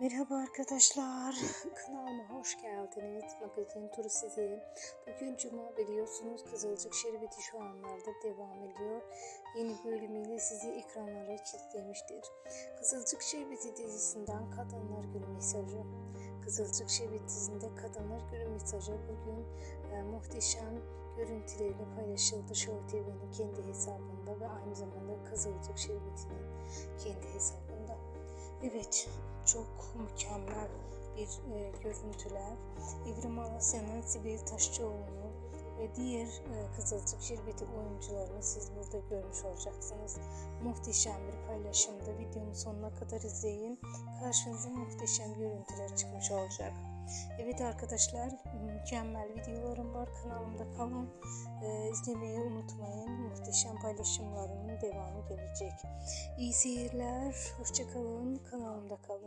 Merhaba arkadaşlar, kanalıma hoş geldiniz. Magazin turu sizi. Bugün cuma biliyorsunuz Kızılcık Şerbeti şu anlarda devam ediyor. Yeni bölümüyle sizi ekranlara kilitlemiştir. Kızılcık Şerbeti dizisinden Kadınlar Günü mesajı. Kızılcık Şerbeti dizisinde Kadınlar Günü mesajı bugün e, muhteşem görüntüleriyle paylaşıldı Show TV'nin kendi hesabında ve aynı zamanda Kızılcık Şerbeti'nin kendi hesabında. Evet, çok mükemmel bir e, görüntüler. Evrim Alasya'nın Sibel Taşçıoğlu'nu ve diğer e, Kızılcık Şerbeti oyuncularını siz burada görmüş olacaksınız. Muhteşem bir paylaşımda videomu sonuna kadar izleyin. Karşınıza muhteşem görüntüler çıkmış olacak. Evet arkadaşlar mükemmel videolarım var kanalımda kalın. E, izlemeyi unutmayın. Muhteşem paylaşımlarımın devamı gelecek. İyi seyirler. Hoşçakalın. Kanalımda kalın.